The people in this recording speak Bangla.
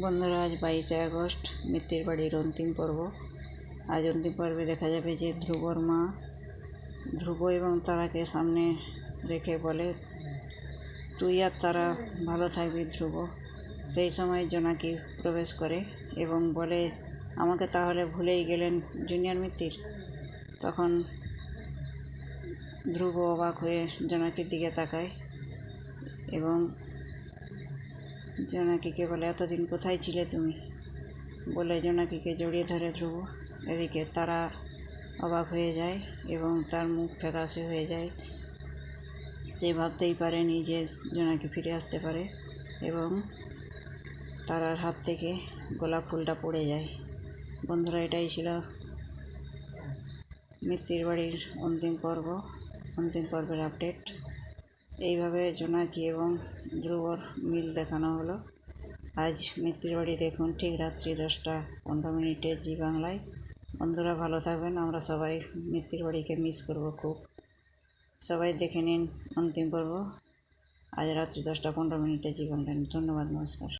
বন্ধুরা আজ বাইশে আগস্ট, মিত্তির বাড়ির অন্তিম পর্ব। আজ অন্তিম পর্বে দেখা যাবে যে ধ্রুবর মা। ধ্রুব এবং তারাকে সামনে রেখে বলে, তুই আর তারা ভালো থাকবি ধ্রুব। সেই সময় জোনাকি প্রবেশ করে এবং বলে, আমাকে তাহলে ভুলেই গেলেন জুনিয়র মিত্তির? তখন ধ্রুব অবাক হয়ে জোনাকির দিকে তাকায় এবং জোনাকিকে বলে, এতদিন কোথায় ছিলে তুমি? বলে, জোনাকিকে জড়িয়ে ধরে ধ্রুব। এদিকে তারা অবাক হয়ে যায় এবং তার মুখ ফ্যাকাশে হয়ে যায়। সে ভাবতেই পারেনি যে জোনাকি ফিরে আসতে পারে এবং তারার হাত থেকে গোলাপ ফুলটা পড়ে যায়। বন্ধুরা, এটাই ছিল মিত্তির বাড়ির অন্তিম পর্ব, অন্তিম পর্বের আপডেট। এইভাবে জোনাকি এবং ধ্রুবর মিল দেখানো হলো। আজ মিত্রের বাড়ি দেখুন, ঠিক রাত্রি দশটা পনেরো মিনিটে জি বাংলায়। বন্ধুরা ভালো থাকবেন, আমরা সবাই মিত্রের বাড়িকে মিস করব খুব। সবাই দেখে নিন অন্তিম পর্ব। আজ রাত্রি দশটা পনেরো মিনিটে জি বাংলায়। ধন্যবাদ, নমস্কার।